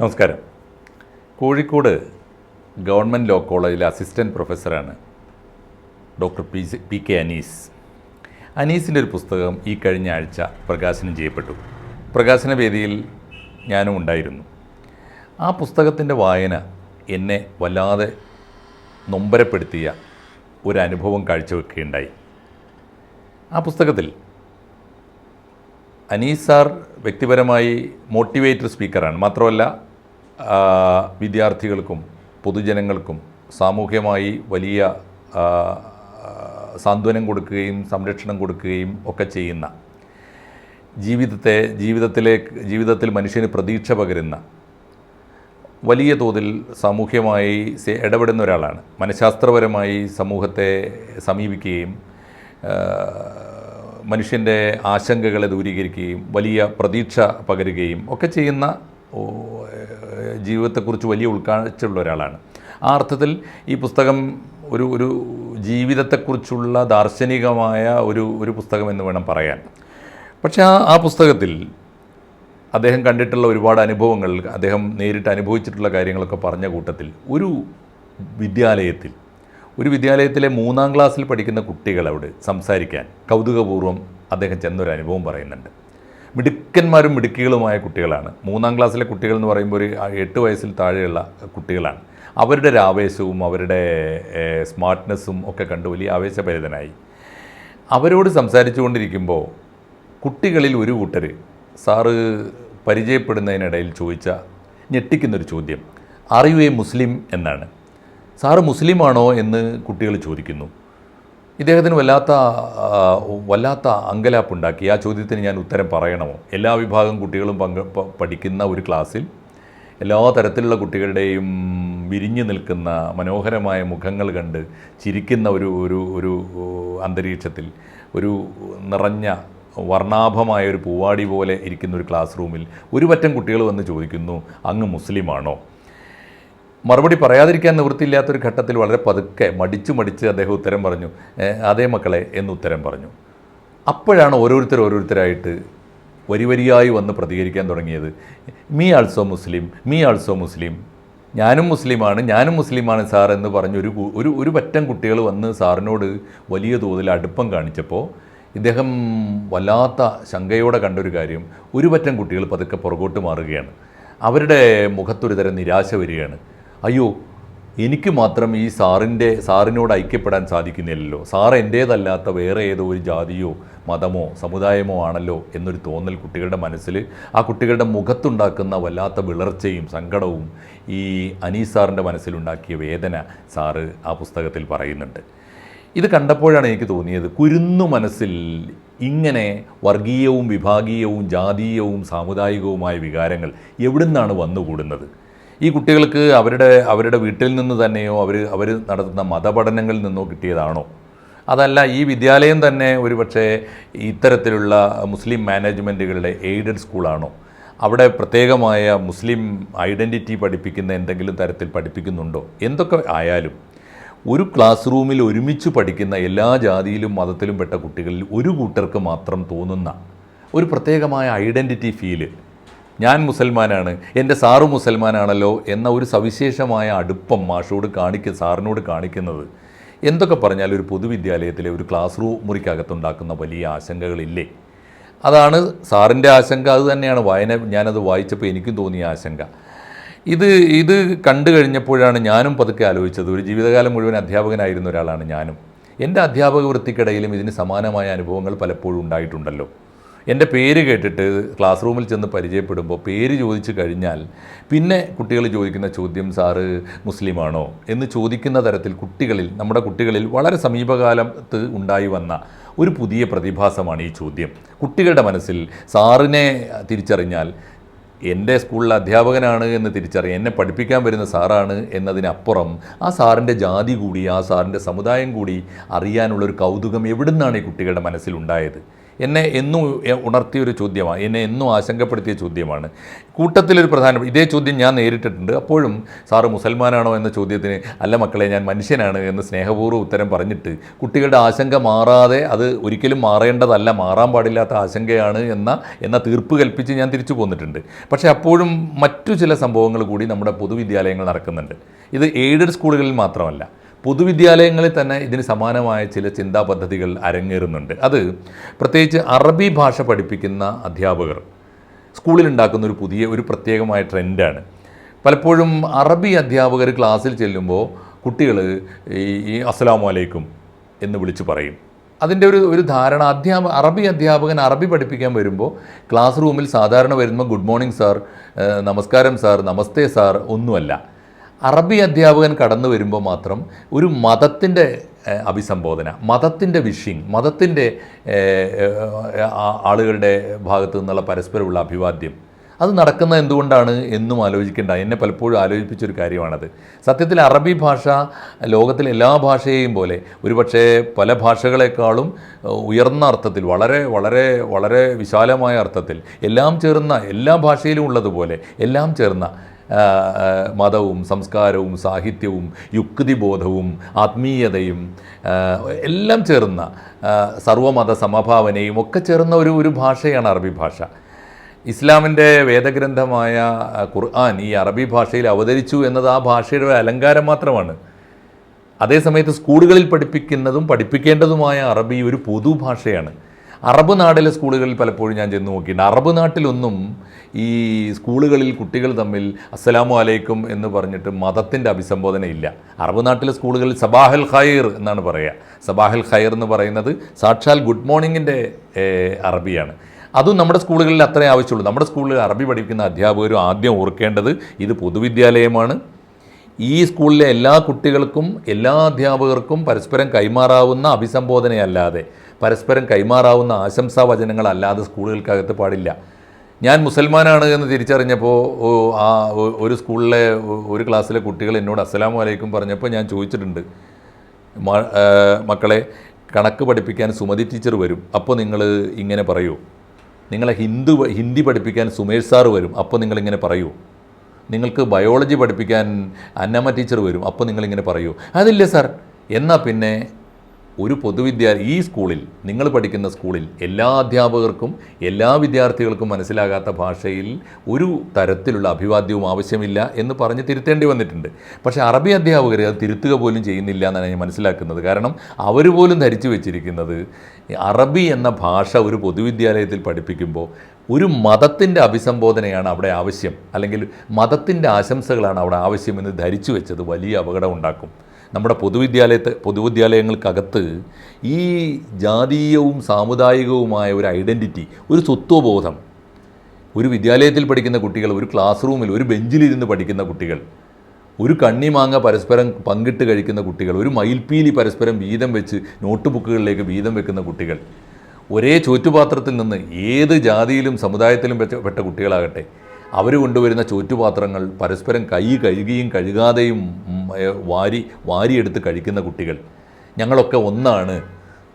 നമസ്കാരം. Kozhikode government law കോളേജിലെ assistant പ്രൊഫസറാണ് doctor P P K Anees. അനീസിന്റെ ഒരു പുസ്തകം ഈ കഴിഞ്ഞ ആഴ്ച പ്രകാശനം ചെയ്യപ്പെട്ടു. പ്രകാശന വേദിയിൽ ഞാനും ഉണ്ടായിരുന്നു. ആ പുസ്തകത്തിന്റെ വായന എന്നെ വല്ലാതെ നൊമ്പരപ്പെടുത്തിയ ഒരു അനുഭവം കാഴ്ചവെക്കുകയുണ്ടായി. ആ പുസ്തകത്തിൽ അനീസ് സാർ വ്യക്തിപരമായി മോട്ടിവേറ്റർ സ്പീക്കറാണ്. മാത്രമല്ല വിദ്യാർത്ഥികൾക്കും പൊതുജനങ്ങൾക്കും സാമൂഹ്യമായി വലിയ സാന്ത്വനം കൊടുക്കുകയും സംരക്ഷണം കൊടുക്കുകയും ഒക്കെ ചെയ്യുന്ന ജീവിതത്തെ ജീവിതത്തിലെ ജീവിതത്തിൽ മനുഷ്യന് പ്രതീക്ഷ പകരുന്ന വലിയ തോതിൽ സാമൂഹ്യമായി ഇടപെടുന്ന ഒരാളാണ്. മനഃശാസ്ത്രപരമായി സമൂഹത്തെ സമീപിക്കുകയും മനുഷ്യന്റെ ആശങ്കകളെ ദൂരീകരിക്കുകയും വലിയ പ്രതീക്ഷ പകരുകയും ഒക്കെ ചെയ്യുന്ന ജീവിതത്തെക്കുറിച്ച് വലിയ ഉൾക്കാഴ്ചയുള്ള ഒരാളാണ്. ആ അർത്ഥത്തിൽ ഈ പുസ്തകം ഒരു ഒരു ജീവിതത്തെക്കുറിച്ചുള്ള ദാർശനികമായ ഒരു ഒരു പുസ്തകം എന്ന് വേണം പറയാൻ. പക്ഷേ ആ ആ പുസ്തകത്തിൽ അദ്ദേഹം കണ്ടിട്ടുള്ള ഒരുപാട് അനുഭവങ്ങൾ അദ്ദേഹം നേരിട്ട് അനുഭവിച്ചിട്ടുള്ള കാര്യങ്ങളൊക്കെ പറഞ്ഞ കൂട്ടത്തിൽ ഒരു വിദ്യാലയത്തിൽ ഒരു വിദ്യാലയത്തിലെ മൂന്നാം ക്ലാസ്സിൽ പഠിക്കുന്ന കുട്ടികൾ അവിടെ സംസാരിക്കാൻ കൗതുകപൂർവം അദ്ദേഹം ചെന്നൊരു അനുഭവം പറയുന്നുണ്ട്. മിടുക്കന്മാരും മിടുക്കികളുമായ കുട്ടികളാണ്. മൂന്നാം ക്ലാസ്സിലെ കുട്ടികൾ എന്ന് പറയുമ്പോൾ ഒരു എട്ട് വയസ്സിൽ താഴെയുള്ള കുട്ടികളാണ്. അവരുടെ ഒരു ആവേശവും അവരുടെ സ്മാർട്ട്നെസ്സും ഒക്കെ കണ്ട് വലിയ ആവേശഭരിതനായി. അവരോട് സംസാരിച്ചു കൊണ്ടിരിക്കുമ്പോൾ കുട്ടികളിൽ ഒരു കൂട്ടർ സാറ് പരിചയപ്പെടുന്നതിനിടയിൽ ചോദിച്ച ഞെട്ടിക്കുന്നൊരു ചോദ്യം. എ മുസ്ലിം എന്നാണ്. സാറ് മുസ്ലിമാണോ? എന്ന് കുട്ടികൾ ചോദിക്കുന്നു. ഇദ്ദേഹത്തിന് വല്ലാത്ത വല്ലാത്ത അങ്കലാപ്പുണ്ടാക്കി. ആ ചോദ്യത്തിന് ഞാൻ ഉത്തരം പറയണമോ? എല്ലാ വിഭാഗം കുട്ടികളും പങ്ക് പഠിക്കുന്ന ഒരു ക്ലാസ്സിൽ എല്ലാ തരത്തിലുള്ള കുട്ടികളുടെയും വിരിഞ്ഞു നിൽക്കുന്ന മനോഹരമായ മുഖങ്ങൾ കണ്ട് ചിരിക്കുന്ന ഒരു ഒരു ഒരു അന്തരീക്ഷത്തിൽ ഒരു നിറഞ്ഞ വർണാഭമായ ഒരു പൂവാടി പോലെ ഇരിക്കുന്ന ഒരു ക്ലാസ് റൂമിൽ ഒരു പറ്റം കുട്ടികൾ വന്ന് ചോദിക്കുന്നു അങ്ങ് മുസ്ലിമാണോ? മറുപടി പറയാതിരിക്കാൻ നിവൃത്തിയില്ലാത്തൊരു ഘട്ടത്തിൽ വളരെ പതുക്കെ മടിച്ചു മടിച്ച് അദ്ദേഹം ഉത്തരം പറഞ്ഞു. "ഏ, അതേ മക്കളെ എന്ന് ഉത്തരം പറഞ്ഞു. അപ്പോഴാണ് ഓരോരുത്തർ ഓരോരുത്തരായിട്ട് വരി വരിയായി വന്ന് പ്രതികരിക്കാൻ തുടങ്ങിയത്. Me also Muslim me also Muslim. ഞാനും മുസ്ലിമാണ് ഞാനും മുസ്ലിമാണ് സാർ എന്ന് പറഞ്ഞ് ഒരു കു- ഒരു ഒരു പറ്റം കുട്ടികൾ വന്ന് സാറിനോട് വലിയ തോതിൽ അടുപ്പം കാണിച്ചപ്പോൾ ഇദ്ദേഹം വല്ലാത്ത ശങ്കയോടെ കണ്ടൊരു കാര്യം ഒരു പറ്റം കുട്ടികൾ പതുക്കെ പുറകോട്ട് മാറുകയാണ്. അവരുടെ മുഖത്തൊരു തരം നിരാശ വരികയാണ്. അയ്യോ എനിക്ക് മാത്രം ഈ സാറിന്റെ സാറിനോട് ഐക്യപ്പെടാൻ സാധിക്കുന്നില്ലല്ലോ. സാർ എന്റേതല്ലാത്ത വേറെ ഏതോ ഒരു ജാതിയോ മതമോ സമുദായമോ ആണല്ലോ എന്നൊരു തോന്നൽ കുട്ടികളുടെ മനസ്സിൽ ആ കുട്ടികളുടെ മുഖത്തുണ്ടാക്കുന്ന വല്ലാത്ത വിളർച്ചയും സങ്കടവും ഈ അനീസ് സാറിന്റെ മനസ്സിലുണ്ടാക്കിയ വേദന സാറ് ആ പുസ്തകത്തിൽ പറയുന്നുണ്ട്. ഇത് കണ്ടപ്പോഴാണ് എനിക്ക് തോന്നിയത് കുരുന്നു മനസ്സിൽ ഇങ്ങനെ വർഗീയവും വിഭാഗീയവും ജാതീയവും സാമുദായികവുമായ വികാരങ്ങൾ എവിടുന്നാണ് വന്നുകൂടുന്നത്? ഈ കുട്ടികൾക്ക് അവരുടെ അവരുടെ വീട്ടിൽ നിന്ന് തന്നെയോ അവർ അവർ നടത്തുന്ന മതപഠനങ്ങളിൽ നിന്നോ കിട്ടിയതാണോ? അതല്ല ഈ വിദ്യാലയം തന്നെ ഒരുപക്ഷെ ഇത്തരത്തിലുള്ള മുസ്ലിം മാനേജ്മെന്റുകളുടെ എയ്ഡഡ് സ്കൂളാണോ? അവിടെ പ്രത്യേകമായ മുസ്ലിം ഐഡന്റിറ്റി പഠിപ്പിക്കുന്ന എന്തെങ്കിലും തരത്തിൽ പഠിപ്പിക്കുന്നുണ്ടോ? എന്തൊക്കെ ആയാലും ഒരു ക്ലാസ് റൂമിൽ ഒരുമിച്ച് പഠിക്കുന്ന എല്ലാ ജാതിയിലും മതത്തിലും പെട്ട കുട്ടികളിൽ ഒരു കൂട്ടർക്ക് മാത്രം തോന്നുന്ന ഒരു പ്രത്യേകമായ ഐഡന്റിറ്റി ഫീൽ ഞാൻ മുസൽമാനാണ് എന്റെ സാറ് മുസൽമാനാണല്ലോ എന്ന ഒരു സവിശേഷമായ അടുപ്പം മാഷോട് കാണിക്ക സാറിനോട് കാണിക്കുന്നത്. എന്തൊക്കെ പറഞ്ഞാലും ഒരു പൊതുവിദ്യാലയത്തിലെ ഒരു ക്ലാസ് റൂം മുറിക്കകത്തുണ്ടാക്കുന്ന വലിയ ആശങ്കകളില്ലേ? അതാണ് സാറിന്റെ ആശങ്ക. അത് തന്നെയാണ് വായന. ഞാനത് വായിച്ചപ്പോൾ എനിക്കും തോന്നിയ ആശങ്ക. ഇത് ഇത് കണ്ടു കഴിഞ്ഞപ്പോഴാണ് ഞാനും പതുക്കെ ആലോചിച്ചത്. ഒരു ജീവിതകാലം മുഴുവൻ അധ്യാപകനായിരുന്ന ഒരാളാണ് ഞാനും. എന്റെ അധ്യാപക വൃത്തിക്കിടയിലും ഇതിന് സമാനമായ അനുഭവങ്ങൾ പലപ്പോഴും ഉണ്ടായിട്ടുണ്ടല്ലോ. എന്റെ പേര് കേട്ടിട്ട് ക്ലാസ് റൂമിൽ ചെന്ന് പരിചയപ്പെടുമ്പോൾ പേര് ചോദിച്ചു കഴിഞ്ഞാൽ പിന്നെ കുട്ടികൾ ചോദിക്കുന്ന ചോദ്യം സാറ് മുസ്ലിമാണോ? എന്ന് ചോദിക്കുന്ന തരത്തിൽ കുട്ടികളിൽ നമ്മുടെ കുട്ടികളിൽ വളരെ സമീപകാലത്ത് ഉണ്ടായി വന്ന ഒരു പുതിയ പ്രതിഭാസമാണ് ഈ ചോദ്യം. കുട്ടികളുടെ മനസ്സിൽ സാറിനെ തിരിച്ചറിഞ്ഞാൽ എന്റെ സ്കൂളിലെ അധ്യാപകനാണ് എന്ന് തിരിച്ചറിയാം എന്നെ പഠിപ്പിക്കാൻ വരുന്ന സാറാണ് എന്നതിനപ്പുറം ആ സാറിന്റെ ജാതി കൂടി ആ സാറിന്റെ സമുദായം കൂടി അറിയാനുള്ളൊരു കൗതുകം എവിടുന്നാണ് ഈ കുട്ടികളുടെ മനസ്സിലുണ്ടായത്? എന്നെ എന്നും ഉണർത്തിയ ഒരു ചോദ്യമാണ്. എന്നെ എന്നും ആശങ്കപ്പെടുത്തിയ ചോദ്യമാണ്. കൂട്ടത്തിലൊരു പ്രധാന ഇതേ ചോദ്യം ഞാൻ നേരിട്ടിട്ടുണ്ട്. അപ്പോഴും സാറ് മുസൽമാനാണോ എന്ന ചോദ്യത്തിന് അല്ല മക്കളെ ഞാൻ മനുഷ്യനാണ് എന്ന് സ്നേഹപൂർവം ഉത്തരം പറഞ്ഞിട്ട് കുട്ടികളുടെ ആശങ്ക മാറാതെ അത് ഒരിക്കലും മാറേണ്ടതല്ല മാറാൻ പാടില്ലാത്ത ആശങ്കയാണ് എന്ന എന്ന തീർപ്പ് കൽപ്പിച്ച് ഞാൻ തിരിച്ചു പോന്നിട്ടുണ്ട്. പക്ഷേ അപ്പോഴും മറ്റു ചില സംഭവങ്ങൾ കൂടി നമ്മുടെ പൊതുവിദ്യാലയങ്ങൾ നടക്കുന്നുണ്ട്. ഇത് എയ്ഡഡ് സ്കൂളുകളിൽ മാത്രമല്ല. പൊതുവിദ്യാലയങ്ങളിൽ തന്നെ ഇതിന് സമാനമായ ചില ചിന്താ പദ്ധതികൾ അരങ്ങേറുന്നുണ്ട്. അത് പ്രത്യേകിച്ച് അറബി ഭാഷ പഠിപ്പിക്കുന്ന അധ്യാപകർ സ്കൂളിൽ ഉണ്ടാക്കുന്ന ഒരു പുതിയ ഒരു പ്രത്യേകമായ ട്രെൻഡാണ്. പലപ്പോഴും അറബി അധ്യാപകർ ക്ലാസ്സിൽ ചെല്ലുമ്പോൾ കുട്ടികൾ ഈ ഈ അസ്സലാമു അലൈക്കും എന്ന് വിളിച്ചു പറയും. അതിന്റെ ഒരു ഒരു ധാരണ അധ്യാപ അറബി അധ്യാപകൻ അറബി പഠിപ്പിക്കാൻ വരുമ്പോൾ ക്ലാസ് റൂമിൽ സാധാരണ വരുമ്പോൾ ഗുഡ് മോർണിംഗ് സാർ നമസ്കാരം സാർ നമസ്തേ സാർ ഒന്നുമല്ല. അറബി അധ്യാപകൻ കടന്നു വരുമ്പോൾ മാത്രം ഒരു മതത്തിന്റെ അഭിസംബോധന മതത്തിന്റെ വിഷിങ് മതത്തിന്റെ ആളുകളുടെ ഭാഗത്തു നിന്നുള്ള പരസ്പരമുള്ള അഭിവാദ്യം. അത് നടക്കുന്നത് എന്തുകൊണ്ടാണ് എന്നും ആലോചിക്കേണ്ട. എന്നെ പലപ്പോഴും ആലോചിപ്പിച്ചൊരു കാര്യമാണത്. സത്യത്തിൽ അറബി ഭാഷ ലോകത്തിലെ എല്ലാ ഭാഷയെയും പോലെ ഒരുപക്ഷെ പല ഭാഷകളെക്കാളും ഉയർന്ന അർത്ഥത്തിൽ വളരെ വളരെ വളരെ വിശാലമായ അർത്ഥത്തിൽ എല്ലാം ചേർന്ന എല്ലാ ഭാഷയിലും ഉള്ളതുപോലെ എല്ലാം ചേർന്ന മതവും സംസ്കാരവും സാഹിത്യവും യുക്തിബോധവും ആത്മീയതയും എല്ലാം ചേർന്ന സർവമത സമഭാവനയും ഒക്കെ ചേർന്ന ഒരു ഒരു ഭാഷയാണ് അറബി ഭാഷ. ഇസ്ലാമിന്റെ വേദഗ്രന്ഥമായ ഖുർആൻ ഈ അറബി ഭാഷയിൽ അവതരിച്ചു എന്നത് ആ ഭാഷയുടെ അലങ്കാരം മാത്രമാണ്. അതേസമയത്ത് സ്കൂളുകളിൽ പഠിപ്പിക്കുന്നതും പഠിപ്പിക്കേണ്ടതുമായ അറബി ഒരു പൊതുഭാഷയാണ് അറബ് നാട്ടിലെ സ്കൂളുകളിൽ പലപ്പോഴും ഞാൻ ചെന്ന് നോക്കിയിട്ടുണ്ട്. അറബ് നാട്ടിലൊന്നും ഈ സ്കൂളുകളിൽ കുട്ടികൾ തമ്മിൽ അസ്സലാമു അലൈക്കും എന്ന് പറഞ്ഞിട്ട് മതത്തിന്റെ അഭിസംബോധന ഇല്ല അറബ് നാട്ടിലെ സ്കൂളുകളിൽ സബാഹൽ ഖൈർ എന്നാണ് പറയുക. സബാഹൽ ഖൈർ എന്ന് പറയുന്നത് സാക്ഷാൽ ഗുഡ് മോർണിംഗിന്റെ അറബിയാണ്. അതും നമ്മുടെ സ്കൂളുകളിൽ അത്രേ ആവശ്യമുള്ളൂ. നമ്മുടെ സ്കൂളിൽ അറബി പഠിക്കുന്ന അധ്യാപകരും ആദ്യം ഓർക്കേണ്ടത് ഇത് പൊതുവിദ്യാലയമാണ്. ഈ സ്കൂളിലെ എല്ലാ കുട്ടികൾക്കും എല്ലാ അധ്യാപകർക്കും പരസ്പരം കൈമാറാവുന്ന അഭിസംബോധനയല്ലാതെ പരസ്പരം കൈമാറാവുന്ന ആശംസാ വചനങ്ങളല്ലാതെ സ്കൂളുകൾക്കകത്ത് പാടില്ല. ഞാൻ മുസൽമാനാണ് എന്ന് തിരിച്ചറിഞ്ഞപ്പോൾ ആ ഒരു സ്കൂളിലെ ഒരു ക്ലാസ്സിലെ കുട്ടികൾ എന്നോട് അസ്സലാമു അലൈക്കും പറഞ്ഞപ്പോൾ ഞാൻ ചോദിച്ചിട്ടുണ്ട്. മക്കളെ കണക്ക് പഠിപ്പിക്കാൻ സുമതി ടീച്ചർ വരും. അപ്പോൾ നിങ്ങൾ ഇങ്ങനെ പറയൂ. നിങ്ങളെ ഹിന്ദു ഹിന്ദി പഠിപ്പിക്കാൻ സുമേഷ് സാർ വരും. അപ്പോൾ നിങ്ങളിങ്ങനെ പറയൂ. നിങ്ങൾക്ക് ബയോളജി പഠിപ്പിക്കാൻ അന്നമ്മ ടീച്ചർ വരും. അപ്പോൾ നിങ്ങളിങ്ങനെ പറയൂ. അതില്ലേ സാർ. എന്നാൽ പിന്നെ ഒരു പൊതുവിദ്യാലയ ഈ സ്കൂളിൽ നിങ്ങൾ പഠിക്കുന്ന സ്കൂളിൽ എല്ലാ അധ്യാപകർക്കും എല്ലാ വിദ്യാർത്ഥികൾക്കും മനസ്സിലാകാത്ത ഭാഷയിൽ ഒരു തരത്തിലുള്ള അഭിവാദ്യവും ആവശ്യമില്ല എന്ന് പറഞ്ഞ് തിരുത്തേണ്ടി വന്നിട്ടുണ്ട്. പക്ഷേ അറബി അധ്യാപകർ അത് തിരുത്തുക പോലും ചെയ്യുന്നില്ല എന്നാണ് ഞാൻ മനസ്സിലാക്കുന്നത്. കാരണം അവർ പോലും ധരിച്ചു വെച്ചിരിക്കുന്നത് അറബി എന്ന ഭാഷ ഒരു പൊതുവിദ്യാലയത്തിൽ പഠിപ്പിക്കുമ്പോൾ ഒരു മതത്തിന്റെ അഭിസംബോധനയാണ് അവിടെ ആവശ്യം. അല്ലെങ്കിൽ മതത്തിന്റെ ആശംസകളാണ് അവിടെ ആവശ്യമെന്ന് ധരിച്ചു വെച്ചത് വലിയ അപകടം ഉണ്ടാക്കും. നമ്മുടെ പൊതുവിദ്യാലയത്തെ പൊതുവിദ്യാലയങ്ങൾക്കകത്ത് ഈ ജാതീയവും സാമുദായികവുമായ ഒരു ഐഡന്റിറ്റി ഒരു സ്വത്വബോധം ഒരു വിദ്യാലയത്തിൽ പഠിക്കുന്ന കുട്ടികൾ ഒരു ക്ലാസ് റൂമിൽ ഒരു ബെഞ്ചിലിരുന്ന് പഠിക്കുന്ന കുട്ടികൾ ഒരു കണ്ണിമാങ്ങ പരസ്പരം പങ്കിട്ട് കഴിക്കുന്ന കുട്ടികൾ ഒരു മയിൽപ്പീലി പരസ്പരം വീതം വെച്ച് നോട്ട് ബുക്കുകളിലേക്ക് വീതം വെക്കുന്ന കുട്ടികൾ ഒരേ ചോറ്റുപാത്രത്തിൽ നിന്ന് ഏത് ജാതിയിലും സമുദായത്തിലും പെട്ട കുട്ടികളാകട്ടെ അവർ കൊണ്ടുവരുന്ന ചോറ്റുപാത്രങ്ങൾ പരസ്പരം കൈ കഴുകിയും കഴുകാതെയും വാരി വാരിയെടുത്ത് കഴിക്കുന്ന കുട്ടികൾ. ഞങ്ങളൊക്കെ ഒന്നാണ്.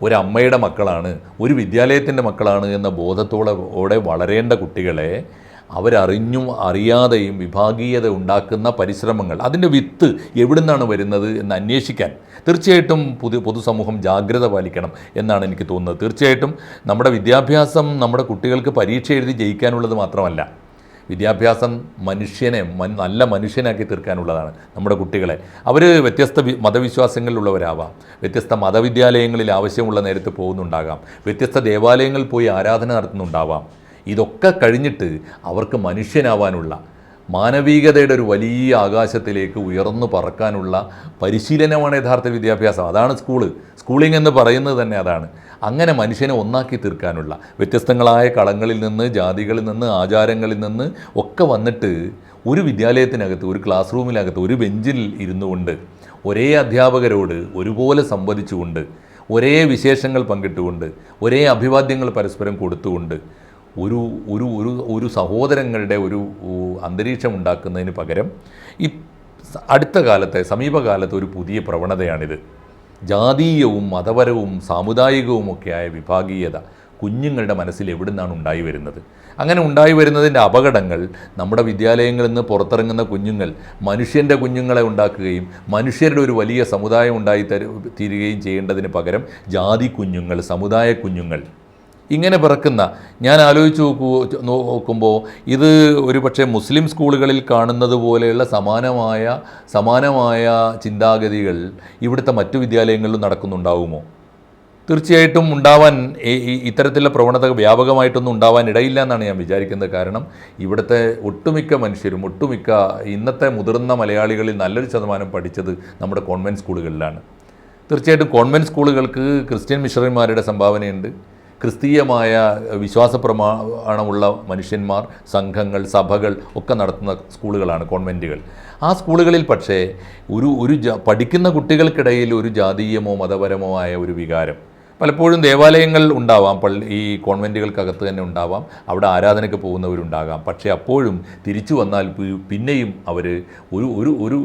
ഒരമ്മയുടെ മക്കളാണ്. ഒരു വിദ്യാലയത്തിന്റെ മക്കളാണ് എന്ന ബോധത്തോടെ വളരേണ്ട കുട്ടികളെ അവരറിഞ്ഞും അറിയാതെയും വിഭാഗീയത ഉണ്ടാക്കുന്ന പരിശ്രമങ്ങൾ. അതിന്റെ വിത്ത് എവിടുന്നാണ് വരുന്നത് എന്ന് അന്വേഷിക്കാൻ തീർച്ചയായിട്ടും പുതു പൊതുസമൂഹം ജാഗ്രത പാലിക്കണം എന്നാണ് എനിക്ക് തോന്നുന്നത്. തീർച്ചയായിട്ടും നമ്മുടെ വിദ്യാഭ്യാസം നമ്മുടെ കുട്ടികൾക്ക് പരീക്ഷ എഴുതി ജയിക്കാനുള്ളത് മാത്രമല്ല. വിദ്യാഭ്യാസം മനുഷ്യനെ നല്ല മനുഷ്യനാക്കി തീർക്കാനുള്ളതാണ് നമ്മുടെ കുട്ടികളെ. അവർ വ്യത്യസ്ത മതവിശ്വാസങ്ങളിലുള്ളവരാവാം. വ്യത്യസ്ത മതവിദ്യാലയങ്ങളിൽ ആവശ്യമുള്ള നേരത്ത് പോകുന്നുണ്ടാകാം. വ്യത്യസ്ത ദേവാലയങ്ങളിൽ പോയി ആരാധന നടത്തുന്നുണ്ടാവാം. ഇതൊക്കെ കഴിഞ്ഞിട്ട് അവർക്ക് മനുഷ്യനാവാനുള്ള മാനവികതയുടെ ഒരു വലിയ ആകാശത്തിലേക്ക് ഉയർന്നു പറക്കാനുള്ള പരിശീലനമാണ് യഥാർത്ഥ വിദ്യാഭ്യാസം. അതാണ് സ്കൂൾ. സ്കൂളിംഗ് എന്ന് പറയുന്നത് തന്നെ അതാണ്. അങ്ങനെ മനുഷ്യനെ ഒന്നാക്കി തീർക്കാനുള്ള വ്യത്യസ്തങ്ങളായ കളങ്ങളിൽ നിന്ന് ജാതികളിൽ നിന്ന് ആചാരങ്ങളിൽ നിന്ന് ഒക്കെ വന്നിട്ട് ഒരു വിദ്യാലയത്തിനകത്ത് ഒരു ക്ലാസ് റൂമിനകത്ത് ഒരു ബെഞ്ചിൽ ഇരുന്നു കൊണ്ട് ഒരേ അധ്യാപകരോട് ഒരുപോലെ സംവദിച്ചുകൊണ്ട് ഒരേ വിശേഷങ്ങൾ പങ്കിട്ടുകൊണ്ട് ഒരേ അഭിവാദ്യങ്ങൾ പരസ്പരം കൊടുത്തുകൊണ്ട് ഒരു ഒരു ഒരു ഒരു സഹോദരങ്ങളുടെ ഒരു അന്തരീക്ഷം ഉണ്ടാക്കുന്നതിന് പകരം ഈ അടുത്ത കാലത്തെ സമീപകാലത്തെ ഒരു പുതിയ പ്രവണതയാണിത്. ജാതീയവും മതപരവും സാമുദായികവുമൊക്കെയായ വിഭാഗീയത കുഞ്ഞുങ്ങളുടെ മനസ്സിൽ എവിടെ നിന്നാണ് ഉണ്ടായി വരുന്നത്? അങ്ങനെ ഉണ്ടായി വരുന്നതിന്റെ അപകടങ്ങൾ നമ്മുടെ വിദ്യാലയങ്ങളിൽ നിന്ന് പുറത്തിറങ്ങുന്ന കുഞ്ഞുങ്ങൾ മനുഷ്യന്റെ കുഞ്ഞുങ്ങളെ ഉണ്ടാക്കുകയും മനുഷ്യരുടെ ഒരു വലിയ സമുദായം ഉണ്ടായി തരു തീരുകയും ചെയ്യേണ്ടതിന് പകരം ജാതി കുഞ്ഞുങ്ങൾ സമുദായ കുഞ്ഞുങ്ങൾ ഇങ്ങനെ പിറക്കുന്ന ഞാൻ ആലോചിച്ച് നോക്കൂ നോക്കുമ്പോൾ ഇത് ഒരു പക്ഷേ മുസ്ലിം സ്കൂളുകളിൽ കാണുന്നത് പോലെയുള്ള സമാനമായ സമാനമായ ചിന്താഗതികൾ ഇവിടുത്തെ മറ്റു വിദ്യാലയങ്ങളിലും നടക്കുന്നുണ്ടാവുമോ? തീർച്ചയായിട്ടും ഉണ്ടാവാൻ ഇത്തരത്തിലുള്ള പ്രവണത വ്യാപകമായിട്ടൊന്നും ഉണ്ടാവാൻ ഇടയില്ല എന്നാണ് ഞാൻ വിചാരിക്കുന്നത്. കാരണം ഇവിടുത്തെ ഒട്ടുമിക്ക മനുഷ്യരും ഒട്ടുമിക്ക ഇന്നത്തെ മുതിർന്ന മലയാളികളിൽ നല്ലൊരു ശതമാനം പഠിച്ചത് നമ്മുടെ കോൺവെന്റ് സ്കൂളുകളിലാണ്. തീർച്ചയായിട്ടും കോൺവെന്റ് സ്കൂളുകൾക്ക് ക്രിസ്ത്യൻ മിഷണറിമാരുടെ സംഭാവനയുണ്ട്. ക്രിസ്തീയമായ വിശ്വാസ പ്രമാണമുള്ള മനുഷ്യന്മാർ സംഘങ്ങൾ സഭകൾ ഒക്കെ നടത്തുന്ന സ്കൂളുകളാണ് കോൺവെന്റുകൾ ആ സ്കൂളുകളിൽ പക്ഷേ ഒരു ഒരു പഠിക്കുന്ന കുട്ടികൾക്കിടയിൽ ഒരു ജാതീയമോ മതപരമോ ആയ ഒരു വികാരം പലപ്പോഴും ദേവാലയങ്ങൾ ഉണ്ടാവാം പള്ളി ഈ കോൺവെന്റുകൾക്കകത്ത് തന്നെ ഉണ്ടാവാം അവിടെ ആരാധനയ്ക്ക് പോകുന്നവരുണ്ടാകാം. പക്ഷേ അപ്പോഴും തിരിച്ചു വന്നാൽ പിന്നെയും അവർ ഒരു ഒരു ഒരു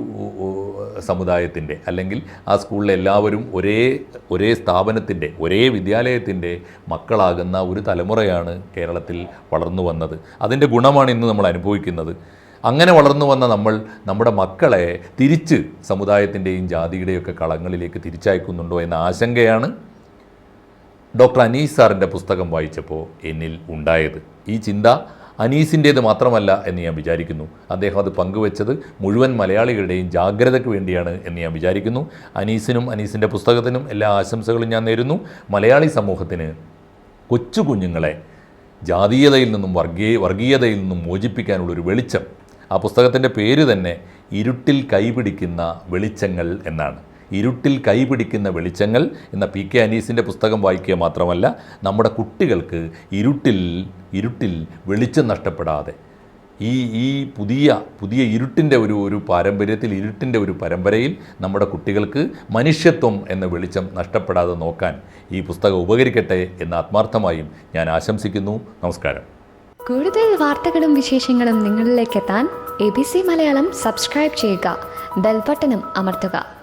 സമുദായത്തിന്റെ അല്ലെങ്കിൽ ആ സ്കൂളിലെ എല്ലാവരും ഒരേ ഒരേ സ്ഥാപനത്തിന്റെ ഒരേ വിദ്യാലയത്തിന്റെ മക്കളാകുന്ന ഒരു തലമുറയാണ് കേരളത്തിൽ വളർന്നു വന്നത്. അതിന്റെ ഗുണമാണ് ഇന്ന് നമ്മൾ അനുഭവിക്കുന്നത്. അങ്ങനെ വളർന്നു വന്ന നമ്മൾ നമ്മുടെ മക്കളെ തിരിച്ച് സമുദായത്തിന്റെയും ജാതിയുടെയൊക്കെ കളങ്ങളിലേക്ക് തിരിച്ചയക്കുന്നുണ്ടോ എന്ന ആശങ്കയാണ് ഡോക്ടർ അനീസ് സാറിന്റെ പുസ്തകം വായിച്ചപ്പോൾ എന്നിൽ ഉണ്ടായത്. ഈ ചിന്ത അനീസിന്റേത് മാത്രമല്ല എന്ന് ഞാൻ വിചാരിക്കുന്നു. അദ്ദേഹം അത് പങ്കുവെച്ചത് മുഴുവൻ മലയാളികളുടെയും ജാഗ്രതയ്ക്ക് വേണ്ടിയാണ് എന്ന് ഞാൻ വിചാരിക്കുന്നു. അനീസിനും അനീസിന്റെ പുസ്തകത്തിനും എല്ലാ ആശംസകളും ഞാൻ നേരുന്നു. മലയാളി സമൂഹത്തിന് കൊച്ചു കുഞ്ഞുങ്ങളെ ജാതീയതയിൽ നിന്നും വർഗീയ വർഗീയതയിൽ നിന്നും മോചിപ്പിക്കാനുള്ളൊരു വെളിച്ചം ആ പുസ്തകത്തിന്റെ പേര് തന്നെ ഇരുട്ടിൽ കൈപിടിക്കുന്ന വെളിച്ചങ്ങൾ എന്നാണ്. ഇരുട്ടിൽ കൈപിടിക്കുന്ന വെളിച്ചങ്ങൾ എന്ന പി കെ അനീസിന്റെ പുസ്തകം വായിക്കുക മാത്രമല്ല നമ്മുടെ കുട്ടികൾക്ക് ഇരുട്ടിൽ ഇരുട്ടിൽ വെളിച്ചം നഷ്ടപ്പെടാതെ. ഈ ഈ പുതിയ പുതിയ ഇരുട്ടിന്റെ ഒരു ഒരു പാരമ്പര്യത്തിൽ ഇരുട്ടിന്റെ ഒരു പരമ്പരയിൽ നമ്മുടെ കുട്ടികൾക്ക് മനുഷ്യത്വം എന്ന വെളിച്ചം നഷ്ടപ്പെടാതെ നോക്കാൻ ഈ പുസ്തകം ഉപകരിക്കട്ടെ എന്ന് ആത്മാർത്ഥമായും ഞാൻ ആശംസിക്കുന്നു. നമസ്കാരം. കൂടുതൽ വാർത്തകളും വിശേഷങ്ങളും നിങ്ങളിലേക്ക് എത്താൻ A B C Malayalam subscribe ചെയ്യുക ബെൽബട്ടനും അമർത്തുക.